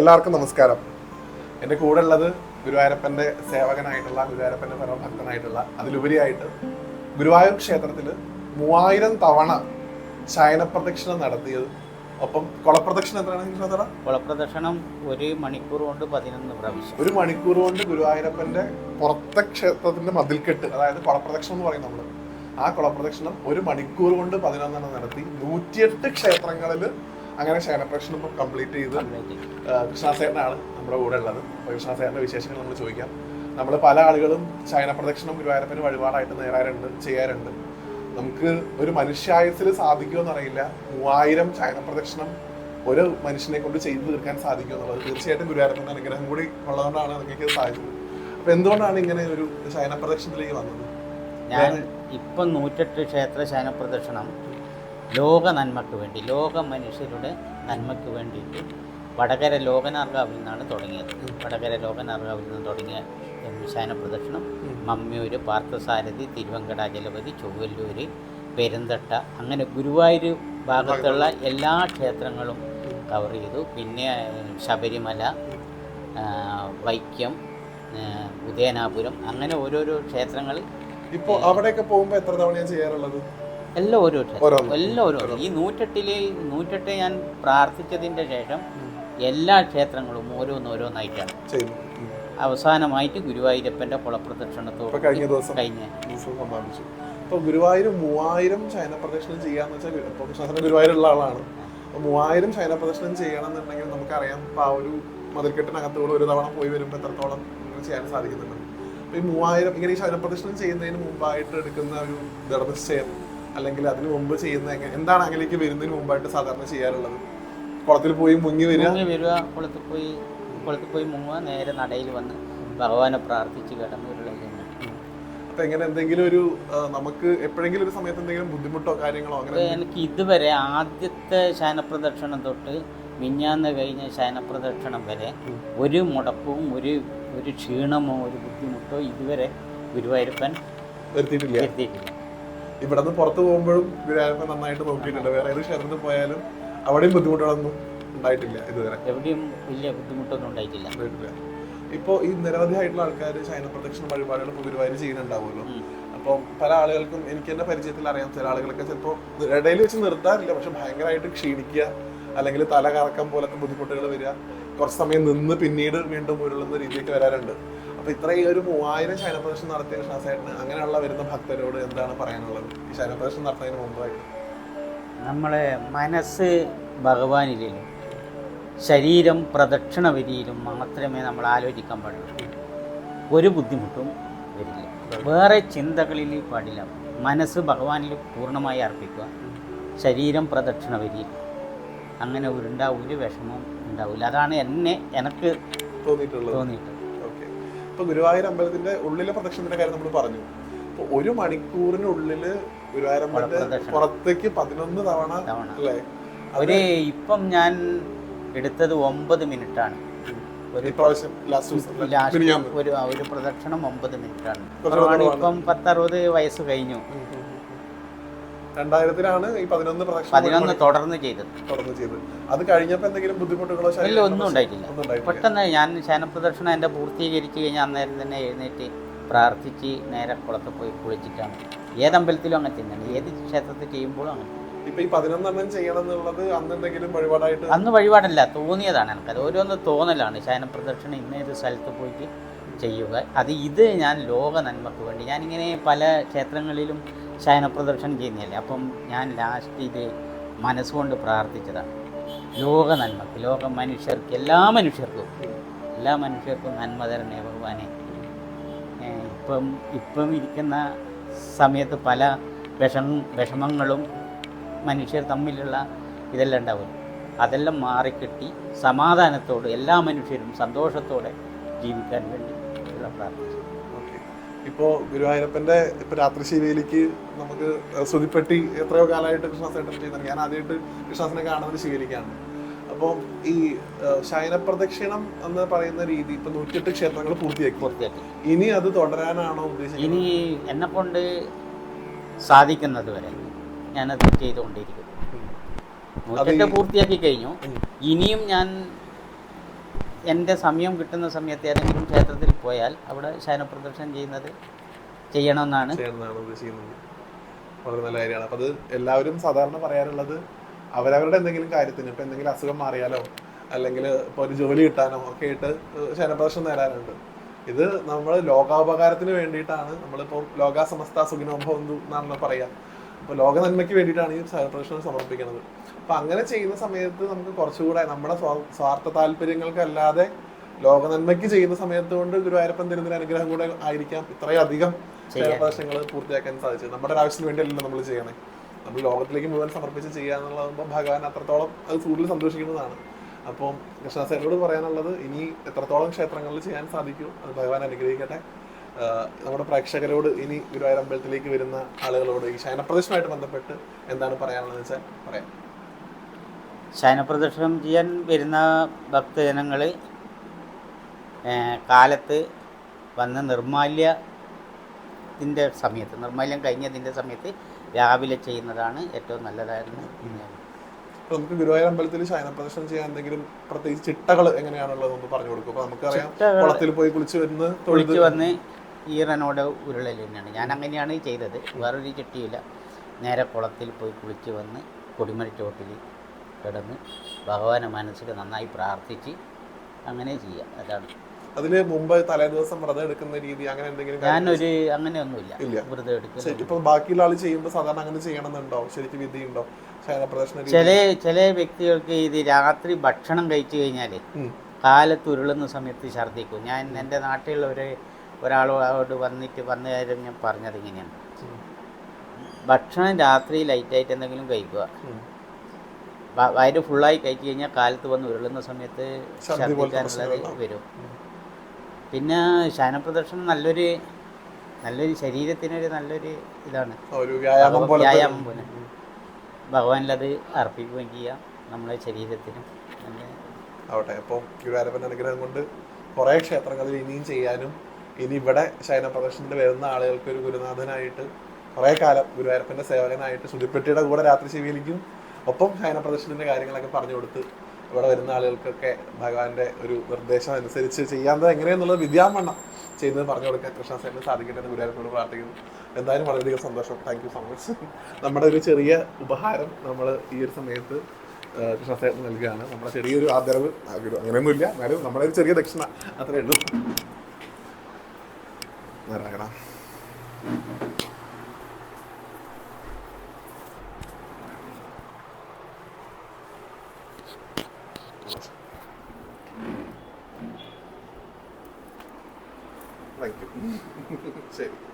എല്ലാവർക്കും നമസ്കാരം. എന്റെ കൂടെ ഉള്ളത് ഗുരുവായൂരപ്പന്റെ സേവകനായിട്ടുള്ള ഗുരുവായൂരപ്പന്റെ പരമഭക്തനായിട്ടുള്ള അതിലുപരിയായിട്ട് ഗുരുവായൂർ ക്ഷേത്രത്തിൽ മൂവായിരം തവണ ശയനപ്രദക്ഷിണം നടത്തിയത്. ഒപ്പം കൊളപ്രദക്ഷിണം എത്രയാണ് കുളപ്രദക്ഷിണം ഒരു മണിക്കൂർ കൊണ്ട് പതിനൊന്ന് പ്രാവശ്യം. ഒരു മണിക്കൂർ കൊണ്ട് ഗുരുവായൂരപ്പന്റെ പുറത്തെ ക്ഷേത്രത്തിന്റെ മതിൽക്കെട്ട് അതായത് കുളപ്രദക്ഷിണം എന്ന് പറയും നമ്മൾ ആ കുളപ്രദക്ഷിണം ഒരു മണിക്കൂർ കൊണ്ട് പതിനൊന്നെണ്ണം നടത്തി. നൂറ്റിയെട്ട് ക്ഷേത്രങ്ങളിൽ അങ്ങനെ ശയനപ്രദക്ഷിണം ഇപ്പം കംപ്ലീറ്റ് ചെയ്ത് കൃഷ്ണാസേനാണ് നമ്മുടെ കൂടെ ഉള്ളത്. അപ്പോൾ വിശേഷങ്ങൾ നമ്മൾ ചോദിക്കാം. നമ്മൾ പല ആളുകളും ശയന പ്രദക്ഷിണം ഗുരുവായൂരപ്പന് വഴിപാടായിട്ട് നേരാറുണ്ട് ചെയ്യാറുണ്ട്. നമുക്ക് ഒരു മനുഷ്യായുസിൽ സാധിക്കുമെന്ന് അറിയില്ല മൂവായിരം ശയന പ്രദക്ഷിണം ഒരു മനുഷ്യനെ കൊണ്ട് ചെയ്തു തീർക്കാൻ സാധിക്കും എന്നുള്ളത്. തീർച്ചയായിട്ടും ഗുരുവായൂരപ്പന്റെ അനുഗ്രഹം കൂടി ഉള്ളതുകൊണ്ടാണ് നിങ്ങൾക്ക് സാധിച്ചത്. അപ്പൊ എന്തുകൊണ്ടാണ് ഇങ്ങനെ ഒരു ശയന പ്രദക്ഷിണത്തിലേക്ക് വന്നത്? ഞാൻ ഇപ്പം നൂറ്റെട്ട് ക്ഷേത്ര ശയന പ്രദക്ഷിണം ലോക നന്മയ്ക്ക് വേണ്ടി ലോക മനുഷ്യരുടെ നന്മയ്ക്ക് വേണ്ടിയിട്ട് വടകര ലോകനാർഗാവിൽ നിന്നാണ് തുടങ്ങിയത്. വടകര ലോകനാർഗാവിൽ നിന്ന് തുടങ്ങിയ ശാന പ്രദക്ഷിണം മമ്മിയൂർ പാർത്ഥസാരഥി തിരുവങ്കടാചലപതി ചൊവ്വല്ലൂര് പെരുന്തട്ട അങ്ങനെ ഗുരുവായൂർ ഭാഗത്തുള്ള എല്ലാ ക്ഷേത്രങ്ങളും കവർ ചെയ്തു. പിന്നെ ശബരിമല വൈക്കം ഉദയനാപുരം അങ്ങനെ ഓരോരോ ക്ഷേത്രങ്ങൾ ഇപ്പോൾ അവിടെയൊക്കെ പോകുമ്പോൾ എത്ര തവണയാണ് ചെയ്യാറുള്ളത്? എല്ലാം ഓരോരുത്തരും. എല്ലാം ഓരോ ഈ നൂറ്റെട്ടിൽ നൂറ്റെട്ട് ഞാൻ പ്രാർത്ഥിച്ചതിന്റെ ശേഷം എല്ലാ ക്ഷേത്രങ്ങളും ഓരോന്നോരോന്നായിട്ടാണ്. അവസാനമായിട്ട് ഗുരുവായൂരപ്പന്റെ കുളപ്രദക്ഷിണത്തോട് കഴിഞ്ഞ ദിവസം. കഴിഞ്ഞ. സമ്മാനിച്ചു. അപ്പൊ ഗുരുവായൂർ മൂവായിരം ശയന പ്രദക്ഷിണം ചെയ്യാന്ന് വെച്ചാൽ ഇപ്പൊ ഗുരുവായൂരുള്ള ആളാണ്. അപ്പോൾ മൂവായിരം ശയന പ്രദക്ഷിണം ചെയ്യണം എന്നുണ്ടെങ്കിൽ നമുക്കറിയാം ആ ഒരു മതിൽക്കെട്ടിനകത്തോളം ഒരു തവണ പോയി വരുമ്പോൾ എത്രത്തോളം ചെയ്യാൻ സാധിക്കുന്നുണ്ട്. അപ്പൊ ഈ മൂവായിരം ഇങ്ങനെ ഈ ശയന പ്രദക്ഷിണം ചെയ്യുന്നതിന് മുമ്പായിട്ട് എടുക്കുന്ന ഒരു ദൃഢനിശ്ചയം അല്ലെങ്കിൽ അതിന് മുമ്പ് ചെയ്യുന്ന എന്താണ് അങ്ങനെയൊക്കെ വരുന്നതിന് മുമ്പായിട്ട് സാധാരണ ചെയ്യാറുള്ളത്? കുളത്തിൽ പോയി മുങ്ങി വരിക? മുങ്ങി വരിക കുളത്തിൽ പോയി കുളത്തിൽ പോയി മുങ്ങുക നേരെ നടയിൽ വന്ന് ഭഗവാനെ പ്രാർത്ഥിച്ച് കിടന്ന് അപ്പൊ എങ്ങനെ എന്തെങ്കിലും ഒരു നമുക്ക് എപ്പോഴെങ്കിലും ഒരു സമയത്ത് എന്തെങ്കിലും ബുദ്ധിമുട്ടോ കാര്യങ്ങളോ അങ്ങനെ എനിക്ക് ഇതുവരെ ആദ്യത്തെ ശയനപ്രദക്ഷിണം തൊട്ട് മിഞ്ഞാന്ന് കഴിഞ്ഞ ശയനപ്രദക്ഷിണം വരെ ഒരു മുടക്കവും ഒരു ഒരു ക്ഷീണമോ ഒരു ബുദ്ധിമുട്ടോ ഇതുവരെ ഗുരുവായൂരപ്പൻ വരുത്തിയിട്ടില്ല. എത്തിയിട്ടില്ല ഇവിടെ നിന്ന് പുറത്ത് പോകുമ്പോഴും ഗുരുവായൂരപ്പൻ നന്നായിട്ട് നോക്കിയിട്ടുണ്ട്. വേറെ ഏത് ക്ഷേത്രത്തിൽ പോയാലും അവിടെയും ബുദ്ധിമുട്ടുകളൊന്നും ഉണ്ടായിട്ടില്ല ഇതുവരെ. എവിടെയും വലിയ ബുദ്ധിമുട്ടൊന്നും ഉണ്ടായിട്ടില്ല. ഉണ്ടായിട്ടില്ല. ഇപ്പോൾ ഈ നിരവധിയായിട്ടുള്ള ആൾക്കാർ ശയന പ്രദക്ഷിണ വഴിപാടുകൾ ഇപ്പോൾ ഗുരുവായൂർ ചെയ്യുന്നുണ്ടാവുമല്ലോ. അപ്പം പല ആളുകൾക്കും എനിക്ക് എന്റെ പരിചയത്തിൽ അറിയാം ചില ആളുകളൊക്കെ ചിലപ്പോൾ ഇടയിൽ വെച്ച് നിർത്താറില്ല. പക്ഷെ ഭയങ്കരമായിട്ട് ക്ഷീണിക്കുക അല്ലെങ്കിൽ തല കറക്കം പോലത്തെ ബുദ്ധിമുട്ടുകൾ വരിക കുറച്ച് സമയം നിന്ന് പിന്നീട് വീണ്ടും ഉരുളുന്ന രീതിയിലേക്ക് വരാറുണ്ട്. അപ്പൊ ഇത്രയും ഒരു മൂവായിരം ശയനപ്രദർശനം നടത്തിയ ഷാസേട്ടന് അങ്ങനെയുള്ള വരുന്ന ഭക്തരോട് എന്താണ് പറയാനുള്ളത്? ഈ ശയനപ്രദർശനം നടത്തുന്നതിന് മുമ്പായിട്ട്. നമ്മളെ മനസ്സ് ഭഗവാനിലും ശരീരം പ്രദക്ഷിണ വരിയിലും മാത്രമേ നമ്മൾ ആലോചിക്കാൻ പാടുള്ളൂ. ഒരു ബുദ്ധിമുട്ടും വരില്ല. വേറെ ചിന്തകളിൽ പാടില്ല. മനസ്സ് ഭഗവാനിൽ പൂർണമായി അർപ്പിക്കുക. ശരീരം പ്രദക്ഷിണ വരിയിൽ അങ്ങനെ ഉരുണ്ട ഒരു വിഷമവും ഉണ്ടാവില്ല. അതാണ് എന്നെ എനിക്ക് തോന്നിയിട്ടുള്ളത്. തോന്നിയിട്ടുള്ളത്. ഓക്കെ ഇപ്പൊ ഗുരുവായൂർ അമ്പലത്തിന്റെ ഉള്ളിലെ പ്രദക്ഷിണത്തിന്റെ കാര്യം നമ്മൾ പറഞ്ഞു. അപ്പൊ ഒരു മണിക്കൂറിനുള്ളിൽ ഗുരുവായൂരമ്പലത്തിന്റെ. പുറത്തേക്ക് പതിനൊന്ന് തവണ അല്ലേ? ഒരു ഇപ്പം ഞാൻ എടുത്തത് ഒമ്പത് മിനിറ്റാണ്. ഒരു ഒരു പ്രദക്ഷിണം ഒമ്പത് മിനിറ്റാണ്. ഇപ്പം പത്തറുപത് വയസ്സ് കഴിഞ്ഞു. രണ്ടായിരത്തിലാണ് ഈ പതിനൊന്ന് പ്രദക്ഷിണം പതിനൊന്ന് തുടർന്ന് ചെയ്തത്. തുടർന്ന് ചെയ്തത്. അത് കഴിഞ്ഞപ്പോൾ എന്തെങ്കിലും ബുദ്ധിമുട്ടുകളോ ഇല്ല ഒന്നും ഉണ്ടായിട്ടില്ല. ഒന്നും ഉണ്ടായിട്ടില്ല. പെട്ടെന്ന് ഞാൻ ശയനപ്രദക്ഷിണം എന്റെ പൂർത്തീകരിച്ച് കഴിഞ്ഞാൽ അന്നേരം തന്നെ എഴുന്നേറ്റ് പ്രാർത്ഥിച്ച് നേരെ കുളത്തിൽ പോയി കുളിച്ചിട്ടാണ്. ഏത് അമ്പലത്തിലും അങ്ങനെ തന്നെയാണ്. ഏത് ക്ഷേത്രത്തിൽ ചെയ്യുമ്പോഴും അങ്ങനെ ഇപ്പൊ ഈ പതിനൊന്നെണ്ണം ചെയ്യണം എന്നുള്ളത് അന്ന് എന്തെങ്കിലും വഴിപാടായിട്ട് അന്ന് വഴിപാടല്ല തോന്നിയതാണ് എനിക്കത്. ഓരോന്ന് തോന്നലാണ് ശയനപ്രദക്ഷിണം ഇന്ന ഏത് സ്ഥലത്ത് പോയിട്ട് ചെയ്യുക. അത് ഇത് ഞാൻ ലോക നന്മക്ക് വേണ്ടി. ഞാനിങ്ങനെ പല ക്ഷേത്രങ്ങളിലും ശയനപ്രദക്ഷിണം ചെയ്യുന്നില്ലേ? അപ്പം ഞാൻ ലാസ്റ്റ് ഇത് മനസ്സുകൊണ്ട് പ്രാർത്ഥിച്ചതാണ്. ലോക നന്മക്ക് ലോക മനുഷ്യർക്ക് എല്ലാ മനുഷ്യർക്കും എല്ലാ മനുഷ്യർക്കും നന്മ തരണേ ഭഗവാനെ. ഇപ്പം ഇപ്പം ഇരിക്കുന്ന സമയത്ത് പല വിഷം വിഷമങ്ങളും മനുഷ്യർ തമ്മിലുള്ള ഇതെല്ലാം ഉണ്ടാവും. അതെല്ലാം മാറിക്കിട്ടി സമാധാനത്തോടെ എല്ലാ മനുഷ്യരും സന്തോഷത്തോടെ ജീവിക്കാൻ വേണ്ടി ഉള്ള പ്രാർത്ഥന. ഓക്കെ ഗുരുവായൂരപ്പന്റെ ഇപ്പോൾ രാത്രി രാത്രിശീലയിലേക്ക് നമുക്ക് സ്തുതിപ്പെട്ടി എത്രയോ കാലമായിട്ട് കൃഷ്ണാസേട്ടൻ ചെയ്യുന്നുണ്ട്. ഞാൻ ആദ്യമായിട്ട് കൃഷ്ണാസനെ കാണുന്നത് ശീലിക്കാണ് അപ്പോൾ ഈ ശയനപ്രദക്ഷിണം എന്ന് പറയുന്ന രീതി ഇപ്പൊ നൂറ്റിയെട്ട് ക്ഷേത്രങ്ങൾ പൂർത്തിയാക്കി. പൂർത്തിയാക്കി. ഇനി അത് തുടരാനാണോ ഉദ്ദേശിക്കുന്നത്? ഇനി എന്നെ കൊണ്ട് സാധിക്കുന്നത് വരെ ഞാനത് ചെയ്തുകൊണ്ടിരിക്കും നൂറ്റെട്ട് പൂർത്തിയാക്കി കഴിഞ്ഞു. ഇനിയും ഞാൻ എന്റെ സമയം കിട്ടുന്ന സമയത്ത് ഏതെങ്കിലും ക്ഷേത്രത്തിൽ പോയാൽ അവിടെ ശയനപ്രദർശനം ചെയ്യുന്നത് ചെയ്യണമെന്നാണ്. വളരെ നല്ല കാര്യമാണ്. അപ്പൊ അത് എല്ലാവരും സാധാരണ പറയാറുള്ളത് അവരവരുടെ എന്തെങ്കിലും കാര്യത്തിന് ഇപ്പൊ എന്തെങ്കിലും അസുഖം മാറിയാലോ അല്ലെങ്കിൽ ഇപ്പൊ ഒരു ജോലി കിട്ടാനോ ഒക്കെ ആയിട്ട് ശനപ്രദർശനം നേടാറുണ്ട് ഇത് നമ്മൾ ലോകാപകാരത്തിന് വേണ്ടിയിട്ടാണ് നമ്മളിപ്പോൾ ലോക സമസ്ത സുഖിനോഭവന്തു എന്നാണല്ലോ പറയാ. അപ്പൊ ലോക നന്മയ്ക്ക് വേണ്ടിയിട്ടാണ് ഈ ശനപ്രദർശനം സമർപ്പിക്കുന്നത് അപ്പൊ അങ്ങനെ ചെയ്യുന്ന സമയത്ത് നമുക്ക് കുറച്ചുകൂടെ നമ്മുടെ സ്വാ- സ്വാർത്ഥ താല്പര്യങ്ങൾക്കല്ലാതെ ലോക നന്മയ്ക്ക് ചെയ്യുന്ന സമയത്ത് കൊണ്ട് ഗുരുവായൂരപ്പൻ തരുന്ന അനുഗ്രഹം കൂടെ ആയിരിക്കാം ഇത്രയും അധികം പ്രദർശനങ്ങൾ പൂർത്തിയാക്കാൻ സാധിച്ചത്. നമ്മുടെ ആവശ്യത്തിന് വേണ്ടിയല്ലല്ലോ നമ്മൾ ചെയ്യണേ. നമ്മൾ ലോകത്തിലേക്ക് മുഴുവൻ സമർപ്പിച്ച് ചെയ്യുക എന്നുള്ളതാകുമ്പോൾ ഭഗവാൻ അത്രത്തോളം അത് കൂടുതൽ സന്തോഷിക്കുന്നതാണ്. അപ്പോൾ കൃഷ്ണസേനോട് പറയാനുള്ളത് ഇനി എത്രത്തോളം ക്ഷേത്രങ്ങളിൽ ചെയ്യാൻ സാധിക്കും അത് ഭഗവാൻ അനുഗ്രഹിക്കട്ടെ. നമ്മുടെ പ്രേക്ഷകരോട് ഇനി ഗുരുവായൂർ അമ്പലത്തിലേക്ക് വരുന്ന ആളുകളോട് ഈ ശയനപ്രദർശനമായിട്ട് ബന്ധപ്പെട്ട് എന്താണ് പറയാനുള്ളത് വെച്ചാൽ പറയാം. ശയനപ്രദർശനം ചെയ്യാൻ വരുന്ന ഭക്തജനങ്ങൾ കാലത്ത് വന്ന നിർമാല്യത്തിന്റെ സമയത്ത് നിർമാല്യം കഴിഞ്ഞതിന്റെ സമയത്ത് രാവിലെ ചെയ്യുന്നതാണ് ഏറ്റവും നല്ലതായിരുന്നു നമുക്ക് ഗുരുവായൂർ അമ്പലത്തിൽ ശയനപ്രദർശനം ചെയ്യാൻ എന്തെങ്കിലും പ്രത്യേകിച്ച് ചിട്ടകൾ എങ്ങനെയാണുള്ളത് എന്ന് പറഞ്ഞു കൊടുക്കും. അപ്പൊ നമുക്കറിയാം കുളത്തിൽ പോയി കുളിച്ച് വന്ന് കുളിച്ച് വന്ന് ഈറനോട് ഉരുളൽ തന്നെയാണ്. ഞാൻ അങ്ങനെയാണ് ചെയ്തത്. വേറൊരു ചിട്ടിയില്ല. നേരെ കുളത്തിൽ പോയി കുളിച്ച് വന്ന് കൊടിമരച്ചോട്ടിൽ കിടന്ന് ഭഗവാനെ മനസ്സിൽ നന്നായി പ്രാർത്ഥിച്ച് അങ്ങനെ ചെയ്യുക അതാണ് അതിൽ മുമ്പ് തലേ ദിവസം വ്രതം എടുക്കുന്ന രീതി അങ്ങനെ എന്തെങ്കിലും കാര്യം- ഞാനൊരു അങ്ങനെയൊന്നുമില്ല. ഇല്ല. വ്രതം എടുക്കുന്നത് ശരി, ഇപ്പൊ ബാക്കിയുള്ള ആൾ ചെയ്യുമ്പോൾ സാധാരണ അങ്ങനെ ചെയ്യണമെന്നുണ്ടോ? ശരിക്കും വിധിയുണ്ടോ? ചില ചില വ്യക്തികൾക്ക് ഇത് രാത്രി ഭക്ഷണം കഴിച്ചു കഴിഞ്ഞാൽ. കാലത്ത് ഉരുളുന്ന സമയത്ത് ഛർദ്ദിക്കും. ഞാൻ എന്റെ നാട്ടിലുള്ള ഒരു ഒരാളോട് വന്നിട്ട് വന്ന കാര്യം ഞാൻ പറഞ്ഞത് ഇങ്ങനെയാണ്. ഭക്ഷണം രാത്രി ലൈറ്റായിട്ട് എന്തെങ്കിലും കഴിക്കുക. വയറ് ഫുള്ളായി കഴിച്ചു കഴിഞ്ഞാൽ കാലത്ത് വന്ന് ഉരുളുന്ന സമയത്ത് ഛർദ്ദിക്കാനുള്ളത് വരും. പിന്നെ ശയനപ്രദർശനം നല്ലൊരു നല്ലൊരു ശരീരത്തിനൊരു നല്ലൊരു ഇതാണ്. വ്യായാമം പോലെ. ഭഗവാനിലത് അർപ്പിക്കുകയും ചെയ്യാം നമ്മളെ ശരീരത്തിനും. ആവട്ടെ അപ്പോൾ ഗുരുവായൂരപ്പന്റെ അനുഗ്രഹം കൊണ്ട് കുറേ ക്ഷേത്രങ്ങളിൽ ഇനിയും ചെയ്യാനും ഇനി ഇവിടെ ശയന പ്രദർശനത്തിന് വരുന്ന ആളുകൾക്ക് ഒരു ഗുരുനാഥനായിട്ട് കുറേ കാലം ഗുരുവായൂരപ്പന്റെ സേവകനായിട്ട് സുധിപ്പെട്ടിയുടെ കൂടെ രാത്രി ശിവയിലേക്കും ഒപ്പം ശയന പ്രദർശനത്തിന്റെ കാര്യങ്ങളൊക്കെ പറഞ്ഞു കൊടുത്ത് ഇവിടെ വരുന്ന ആളുകൾക്കൊക്കെ ഭഗവാന്റെ ഒരു നിർദ്ദേശം അനുസരിച്ച് ചെയ്യാത്തത് എങ്ങനെയെന്നുള്ളത് വിദ്യാമണ്ണം ചെയ്യുന്നത് പറഞ്ഞു കൊടുക്കാൻ കൃഷ്ണസേനന് സാധിക്കട്ടെ എന്ന് ഗുരുവായൂരപ്പനോട് പ്രാർത്ഥിക്കുന്നു. എന്തായാലും വളരെയധികം സന്തോഷം. താങ്ക് യു സോ മച്ച് നമ്മുടെ ഒരു ചെറിയ ഉപഹാരം നമ്മൾ ഈ ഒരു സമയത്ത് കൃഷ്ണസേന നൽകുകയാണ്. നമ്മുടെ ചെറിയൊരു ആദരവ് അങ്ങനെയൊന്നുമില്ല. എന്നാലും നമ്മുടെ ഒരു ചെറിയ ദക്ഷിണ. അത്രയേ ഉള്ളൂ. നാരായണ. താങ്ക് യു ശരി